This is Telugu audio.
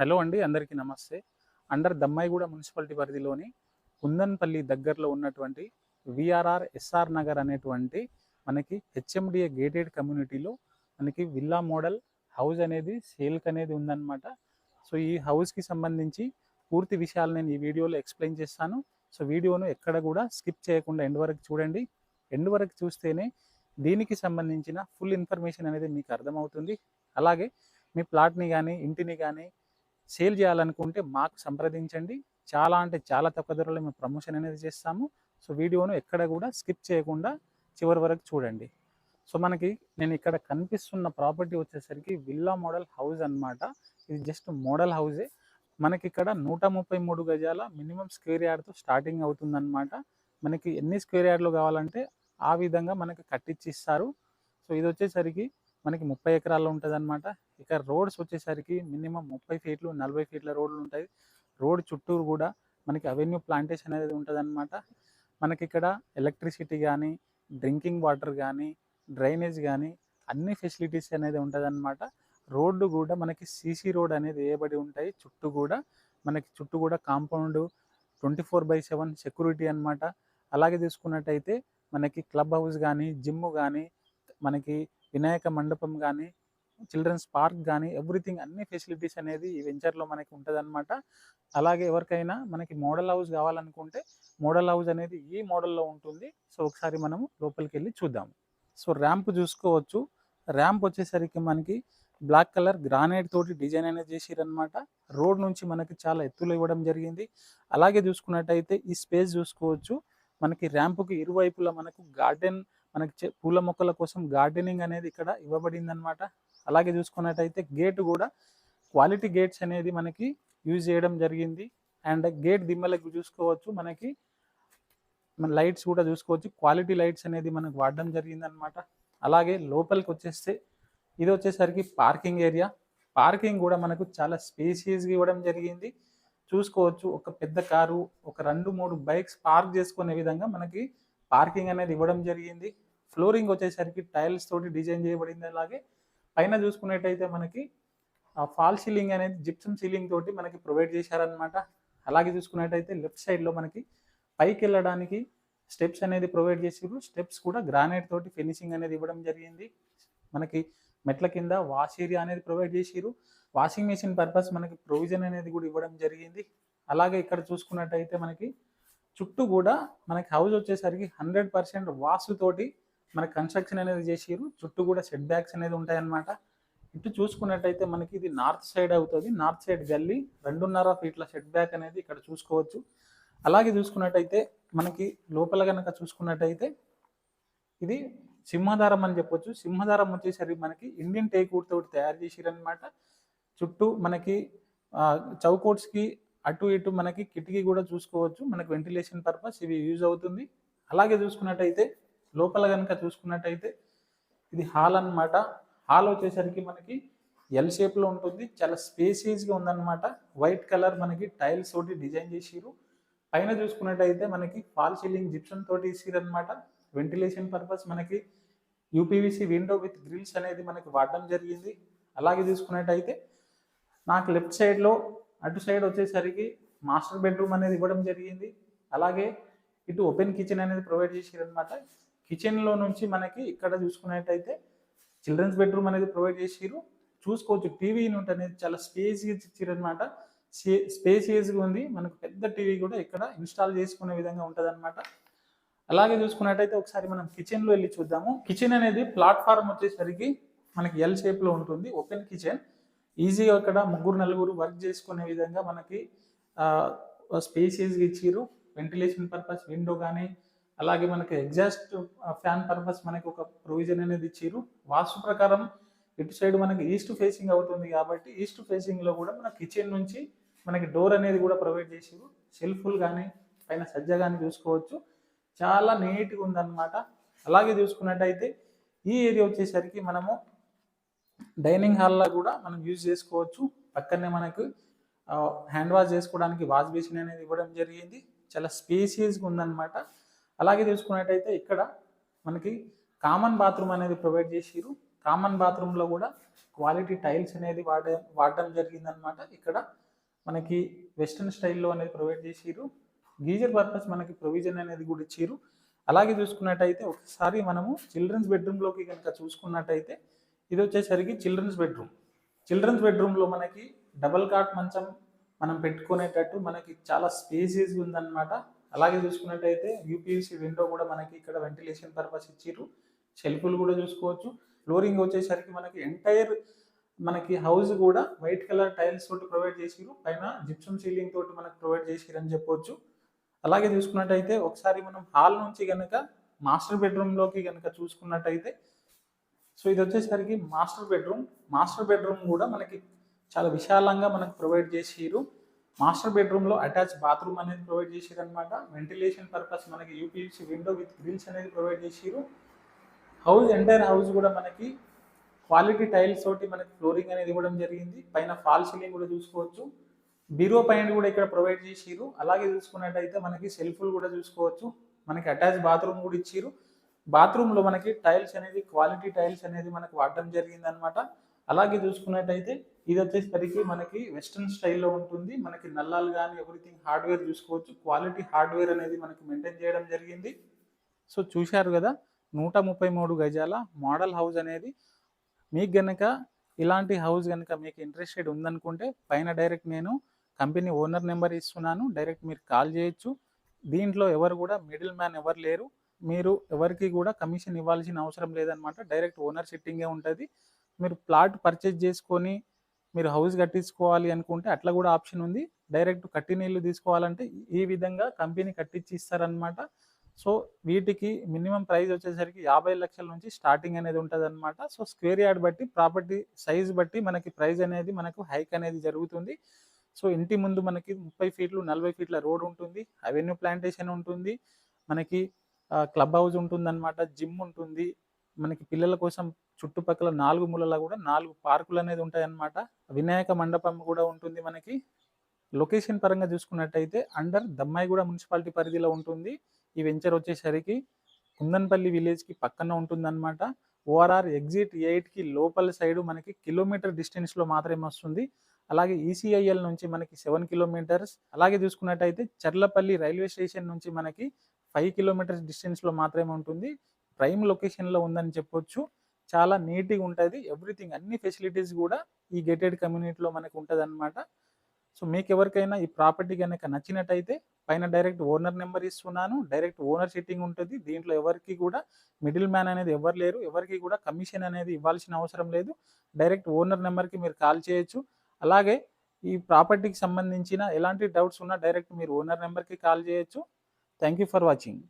హలో అండి అందరికీ నమస్తే. అండర్ దమ్మాయిగూడ మున్సిపాలిటీ పరిధిలోని కుందన్పల్లి దగ్గరలో ఉన్నటువంటి విఆర్ఆర్ ఎస్ఆర్ నగర్ అనేటువంటి మనకి హెచ్ఎండిఏ గేటెడ్ కమ్యూనిటీలో మనకి విల్లా మోడల్ హౌస్ అనేది సేల్కి అనేది ఉందన్నమాట. సో ఈ హౌస్కి సంబంధించి పూర్తి విషయాలు నేను ఈ వీడియోలో ఎక్స్ప్లెయిన్ చేస్తాను. సో వీడియోను ఎక్కడ కూడా స్కిప్ చేయకుండా ఎండ్ వరకు చూడండి. ఎండ్ వరకు చూస్తేనే దీనికి సంబంధించిన ఫుల్ ఇన్ఫర్మేషన్ అనేది మీకు అర్థమవుతుంది. అలాగే మీ ప్లాట్ని కానీ ఇంటిని కానీ సేల్ చేయాలనుకుంటే మాకు సంప్రదించండి. చాలా అంటే చాలా తక్కువ ధరలో మేము ప్రమోషన్ అనేది చేస్తాము. సో వీడియోను ఎక్కడ కూడా స్కిప్ చేయకుండా చివరి వరకు చూడండి. సో మనకి నేను ఇక్కడ కనిపిస్తున్న ప్రాపర్టీ వచ్చేసరికి విల్లా మోడల్ హౌస్ అన్నమాట. ఇది జస్ట్ మోడల్ హౌజే మనకి ఇక్కడ నూట ముప్పై మూడు గజాల మినిమం స్క్వేర్ యార్డ్తో స్టార్టింగ్ అవుతుందన్నమాట. మనకి ఎన్ని స్క్వేర్ యార్డ్లు కావాలంటే ఆ విధంగా మనకి కట్టించి ఇస్తారు. సో ఇది వచ్చేసరికి మనకి ముప్పై ఎకరాల్లో ఉంటుంది అనమాట ఇక రోడ్స్ వచ్చేసరికి మినిమం ముప్పై ఫీట్లు నలభై ఫీట్ల రోడ్లు ఉంటాయి రోడ్ చుట్టూరు కూడా మనకి అవెన్యూ ప్లాంటేషన్ అనేది ఉంటుందన్నమాట. మనకి ఇక్కడ ఎలక్ట్రిసిటీ కానీ డ్రింకింగ్ వాటర్ కానీ డ్రైనేజ్ కానీ అన్ని ఫెసిలిటీస్ అనేది ఉంటుంది రోడ్డు కూడా మనకి సీసీ రోడ్ అనేది వేయబడి ఉంటాయి. చుట్టూ కూడా మనకి చుట్టూ కూడా compound twenty four by seven security అనమాట అలాగే చూసుకున్నట్టయితే మనకి క్లబ్ హౌస్ కానీ జిమ్ కానీ మనకి వినాయక మండపం కానీ చిల్డ్రన్స్ పార్క్ కానీ ఎవ్రీథింగ్ అన్ని ఫెసిలిటీస్ అనేది ఈ వెంచర్లో మనకి ఉంటుందన్నమాట. అలాగే ఎవరికైనా మనకి మోడల్ హౌస్ కావాలనుకుంటే మోడల్ హౌస్ అనేది ఈ మోడల్లో ఉంటుంది. సో ఒకసారి మనము లోపలికి వెళ్ళి చూద్దాం. సో ర్యాంప్ చూసుకోవచ్చు. ర్యాంప్ వచ్చేసరికి మనకి బ్లాక్ కలర్ గ్రానైట్ తోటి డిజైన్ అనేది చేసిరనమాట రోడ్ నుంచి మనకి చాలా ఎత్తులు ఇవ్వడం జరిగింది. అలాగే చూసుకున్నట్టయితే ఈ స్పేస్ చూసుకోవచ్చు. మనకి ర్యాంపుకి ఇరువైపులా మనకు గార్డెన్ మనకి పూల మొక్కల కోసం గార్డెనింగ్ అనేది ఇక్కడ ఇవ్వబడింది అనమాట అలాగే చూసుకున్నట్టయితే గేట్ కూడా క్వాలిటీ గేట్స్ అనేది మనకి యూజ్ చేయడం జరిగింది. అండ్ గేట్ దిమ్మలకు చూసుకోవచ్చు మనకి. మన లైట్స్ కూడా చూసుకోవచ్చు. క్వాలిటీ లైట్స్ అనేది మనకు వాడడం జరిగింది అనమాట అలాగే లోపలికి వచ్చేస్తే ఇది వచ్చేసరికి పార్కింగ్ ఏరియా. పార్కింగ్ కూడా మనకు చాలా స్పేసియస్గా ఇవ్వడం జరిగింది. చూసుకోవచ్చు ఒక పెద్ద కారు ఒక రెండు మూడు బైక్స్ పార్క్ చేసుకునే విధంగా మనకి పార్కింగ్ అనేది ఇవ్వడం జరిగింది. ఫ్లోరింగ్ వచ్చేసరికి టైల్స్ తోటి డిజైన్ చేయబడింది అలాగే. పైన చూసుకున్నట్టయితే మనకి ఆ ఫాల్ సీలింగ్ అనేది జిప్సమ్ సీలింగ్ తోటి మనకి ప్రొవైడ్ చేశారనమాట అలాగే చూసుకున్నట్టయితే లెఫ్ట్ సైడ్లో మనకి పైకి వెళ్ళడానికి స్టెప్స్ అనేది ప్రొవైడ్ చేసారు స్టెప్స్ కూడా గ్రానైట్ తోటి ఫినిషింగ్ అనేది ఇవ్వడం జరిగింది. మనకి మెట్ల కింద వాష్ ఏరియా అనేది ప్రొవైడ్ చేసిరు వాషింగ్ మెషిన్ పర్పస్ మనకి ప్రొవిజన్ అనేది కూడా ఇవ్వడం జరిగింది. అలాగే ఇక్కడ చూసుకున్నట్టయితే మనకి చుట్టూ కూడా మనకి హౌస్ వచ్చేసరికి హండ్రెడ్ పర్సెంట్ వాసుతోటి మనకి కన్స్ట్రక్షన్ అనేది చేసిరు చుట్టూ కూడా సెట్ బ్యాక్స్ అనేది ఉంటాయన్నమాట. ఇటు చూసుకున్నట్టయితే మనకి ఇది నార్త్ సైడ్ అవుతుంది. నార్త్ సైడ్ గల్లీ రెండున్నర ఫీట్ల సెట్ బ్యాక్ అనేది ఇక్కడ చూసుకోవచ్చు. అలాగే చూసుకున్నట్టయితే మనకి లోపల కనుక చూసుకున్నట్టయితే ఇది సింహదారం అని చెప్పొచ్చు. సింహదారం వచ్చేసరికి మనకి ఇండియన్ టేక్ తోటి తయారు చేసిరనమాట చుట్టూ మనకి చౌకోట్స్కి అటు ఇటు మనకి కిటికీ కూడా చూసుకోవచ్చు. మనకి వెంటిలేషన్ పర్పస్ ఇవి యూజ్ అవుతుంది. అలాగే చూసుకున్నట్టయితే లోపల కనుక చూసుకున్నట్టయితే ఇది హాల్ అన్నమాట. హాల్ వచ్చేసరికి మనకి ఎల్ షేప్లో ఉంటుంది. చాలా స్పేసియస్గా ఉందన్నమాట. వైట్ కలర్ మనకి టైల్స్ తోటి డిజైన్ చేసిరు పైన చూసుకున్నట్టయితే మనకి ఫాల్ సీలింగ్ జిప్సన్ తోటి ఇసిరనమాట వెంటిలేషన్ పర్పస్ మనకి యూపీవీసీ విండో విత్ గ్రిల్స్ అనేది మనకి వాడడం జరిగింది. అలాగే చూసుకున్నట్టయితే నాకు లెఫ్ట్ సైడ్లో అటు సైడ్ వచ్చేసరికి మాస్టర్ బెడ్రూమ్ అనేది ఇవ్వడం జరిగింది. అలాగే ఇటు ఓపెన్ కిచెన్ అనేది ప్రొవైడ్ చేసిరనమాట కిచెన్లో నుంచి మనకి ఇక్కడ చూసుకున్నట్టయితే చిల్డ్రన్స్ బెడ్రూమ్ అనేది ప్రొవైడ్ చేసిరు చూసుకోవచ్చు టీవీ యూనిట్ అనేది చాలా స్పేస్గా ఇచ్చిరనమాట స్పేసియస్గా ఉంది. మనకు పెద్ద టీవీ కూడా ఇక్కడ ఇన్స్టాల్ చేసుకునే విధంగా ఉంటుంది అలాగే చూసుకున్నట్టయితే ఒకసారి మనం కిచెన్లో వెళ్ళి చూద్దాము. కిచెన్ అనేది ప్లాట్ఫామ్ వచ్చేసరికి మనకి ఎల్ షేప్లో ఉంటుంది. ఓపెన్ కిచెన్ ఈజీగా అక్కడ ముగ్గురు నలుగురు వర్క్ చేసుకునే విధంగా మనకి స్పేసియస్గా ఇచ్చిర్రు. వెంటిలేషన్ పర్పస్ విండో కానీ అలాగే మనకి ఎగ్జాస్ట్ ఫ్యాన్ పర్పస్ మనకి ఒక ప్రొవిజన్ అనేది ఇచ్చారు వాస్తు ప్రకారం ఇటు సైడ్ మనకి ఈస్ట్ ఫేసింగ్ అవుతుంది కాబట్టి ఈస్ట్ ఫేసింగ్లో కూడా మన కిచెన్ నుంచి మనకి డోర్ అనేది కూడా ప్రొవైడ్ చేసారు సెల్ఫ్లు కానీ పైన సజ్జ కానీ చూసుకోవచ్చు. చాలా నీట్గా ఉందన్నమాట. అలాగే చూసుకున్నట్టయితే ఈ ఏరియా వచ్చేసరికి మనము డైనింగ్ హాల్లో కూడా మనం యూజ్ చేసుకోవచ్చు. పక్కనే మనకు హ్యాండ్ వాష్ చేసుకోవడానికి వాష్ బేసిన్ అనేది ఇవ్వడం జరిగింది. చాలా స్పేసియస్గా ఉందన్నమాట. అలాగే చూసుకున్నట్టయితే ఇక్కడ మనకి కామన్ బాత్రూమ్ అనేది ప్రొవైడ్ చేసిరు కామన్ బాత్రూంలో కూడా క్వాలిటీ టైల్స్ అనేది వాడ వాడడం జరిగిందనమాట ఇక్కడ మనకి వెస్ట్రన్ స్టైల్లో అనేది ప్రొవైడ్ చేసిరు గీజర్ పర్పస్ మనకి ప్రొవిజన్ అనేది కూడా ఇచ్చిరు అలాగే చూసుకున్నట్టయితే ఒకసారి మనము చిల్డ్రన్స్ బెడ్రూమ్లోకి కనుక చూసుకున్నట్టయితే ఇది వచ్చేసరికి చిల్డ్రన్స్ బెడ్రూమ్ చిల్డ్రన్స్ బెడ్రూమ్లో మనకి డబల్ కాట్ మంచం మనం పెట్టుకునేటట్టు మనకి చాలా స్పేసీస్ ఉందన్నమాట. అలాగే చూసుకున్నట్టయితే యూపీఎస్సీ విండో కూడా మనకి ఇక్కడ వెంటిలేషన్ పర్పస్ ఇచ్చిర్రు. షెల్ఫ్లు కూడా చూసుకోవచ్చు. ఫ్లోరింగ్ వచ్చేసరికి మనకి ఎంటైర్ మనకి హౌస్ కూడా వైట్ కలర్ టైల్స్ తోటి ప్రొవైడ్ చేసిరు పైన జిప్సమ్ సీలింగ్ తోటి మనకి ప్రొవైడ్ చేసిరు అని చెప్పొచ్చు. అలాగే చూసుకున్నట్టయితే ఒకసారి మనం హాల్ నుంచి కనుక మాస్టర్ బెడ్రూమ్లోకి కనుక చూసుకున్నట్టయితే సో ఇది వచ్చేసరికి మాస్టర్ బెడ్రూమ్ మాస్టర్ బెడ్రూమ్ కూడా మనకి చాలా విశాలంగా మనకు ప్రొవైడ్ చేసిరు మాస్టర్ బెడ్రూమ్లో అటాచ్ బాత్రూమ్ అనేది ప్రొవైడ్ చేసారు అనమాట వెంటిలేషన్ పర్పస్ మనకి యూపీఎస్సీ విండో విత్ గ్రిల్స్ అనేది ప్రొవైడ్ చేసారు హౌస్ ఎంటైర్ హౌస్ కూడా మనకి క్వాలిటీ టైల్స్ తోటి మనకి ఫ్లోరింగ్ అనేది ఇవ్వడం జరిగింది. పైన ఫాల్ సీలింగ్ కూడా చూసుకోవచ్చు. బీరో పైన కూడా ఇక్కడ ప్రొవైడ్ చేసిరు అలాగే చూసుకున్నట్టయితే మనకి సెల్ఫ్లు కూడా చూసుకోవచ్చు. మనకి అటాచ్ బాత్రూమ్ కూడా ఇచ్చిరు బాత్రూంలో మనకి టైల్స్ అనేది క్వాలిటీ టైల్స్ అనేది మనకి వాడడం జరిగింది అనమాట అలాగే చూసుకున్నట్టయితే ఇది వచ్చేసరికి మనకి వెస్ట్రన్ స్టైల్లో ఉంటుంది. మనకి నల్లాలు కానీ ఎవ్రీథింగ్ హార్డ్వేర్ చూసుకోవచ్చు. క్వాలిటీ హార్డ్వేర్ అనేది మనకి మెయింటైన్ చేయడం జరిగింది. సో చూశారు కదా నూట ముప్పై మూడు గజాల మోడల్ హౌస్ అనేది. మీకు గనక ఇలాంటి హౌస్ కనుక మీకు ఇంట్రెస్టెడ్ ఉందనుకుంటే పైన డైరెక్ట్ నేను కంపెనీ ఓనర్ నెంబర్ ఇస్తున్నాను. డైరెక్ట్ మీరు కాల్ చేయొచ్చు. దీంట్లో ఎవరు కూడా మిడిల్ మ్యాన్ ఎవరు లేరు. మీరు ఎవరికి కూడా కమిషన్ ఇవ్వాల్సిన అవసరం లేదనమాట. డైరెక్ట్ ఓనర్ సిట్టింగే ఉంటుంది. మీరు ప్లాట్ పర్చేజ్ చేసుకొని మీరు హౌస్ కట్టించుకోవాలి అనుకుంటే అట్లా కూడా ఆప్షన్ ఉంది. డైరెక్ట్ కట్టి నీళ్ళు తీసుకోవాలంటే ఈ విధంగా కంపెనీ కట్టించి ఇస్తారనమాట సో వీటికి మినిమం ప్రైస్ వచ్చేసరికి యాభై లక్షల నుంచి స్టార్టింగ్ అనేది ఉంటుంది అనమాట సో స్క్వేర్ యార్డ్ బట్టి ప్రాపర్టీ సైజ్ బట్టి మనకి ప్రైస్ అనేది మనకు హైక్ అనేది జరుగుతుంది. సో ఇంటి ముందు మనకి ముప్పై ఫీట్లు నలభై ఫీట్ల రోడ్ ఉంటుంది. అవెన్యూ ప్లాంటేషన్ ఉంటుంది. మనకి క్లబ్ హౌస్ ఉంటుందన్నమాట. జిమ్ ఉంటుంది. మనకి పిల్లల కోసం చుట్టుపక్కల నాలుగు మూలలా కూడా నాలుగు పార్కులు అనేది ఉంటాయన్నమాట. వినాయక మండపం కూడా ఉంటుంది మనకి. లొకేషన్ పరంగా చూసుకున్నట్టయితే అండర్ దమ్మాయిగూడ మున్సిపాలిటీ పరిధిలో ఉంటుంది. ఈ వెంచర్ వచ్చేసరికి కుందన్పల్లి విలేజ్కి పక్కన ఉంటుందన్నమాట. ఓఆర్ఆర్ ఎగ్జిట్ ఎయిట్కి లోపల సైడ్ మనకి కిలోమీటర్ డిస్టెన్స్లో మాత్రమే వస్తుంది. అలాగే ఈసీఐఎల్ నుంచి మనకి సెవెన్ కిలోమీటర్స్. అలాగే చూసుకున్నట్టయితే చర్లపల్లి రైల్వే స్టేషన్ నుంచి మనకి ఫైవ్ కిలోమీటర్స్ డిస్టెన్స్లో మాత్రమే ఉంటుంది. ప్రైమ్ లొకేషన్లో ఉందని చెప్పొచ్చు. చాలా నీట్గా ఉంటుంది. ఎవ్రీథింగ్ అన్ని ఫెసిలిటీస్ కూడా ఈ గేటెడ్ కమ్యూనిటీలో మనకు ఉంటుంది అనమాట సో మీకు ఎవరికైనా ఈ ప్రాపర్టీ కనుక నచ్చినట్టయితే పైన డైరెక్ట్ ఓనర్ నెంబర్ ఇస్తున్నాను. డైరెక్ట్ ఓనర్ సిట్టింగ్ ఉంటుంది. దీంట్లో ఎవరికి కూడా మిడిల్ మ్యాన్ అనేది ఎవరు లేరు. ఎవరికి కూడా కమిషన్ అనేది ఇవ్వాల్సిన అవసరం లేదు. డైరెక్ట్ ఓనర్ నెంబర్కి మీరు కాల్ చేయొచ్చు. అలాగే ఈ ప్రాపర్టీకి సంబంధించిన ఎలాంటి డౌట్స్ ఉన్నా డైరెక్ట్ మీరు ఓనర్ నెంబర్కి కాల్ చేయొచ్చు. Thank you for watching.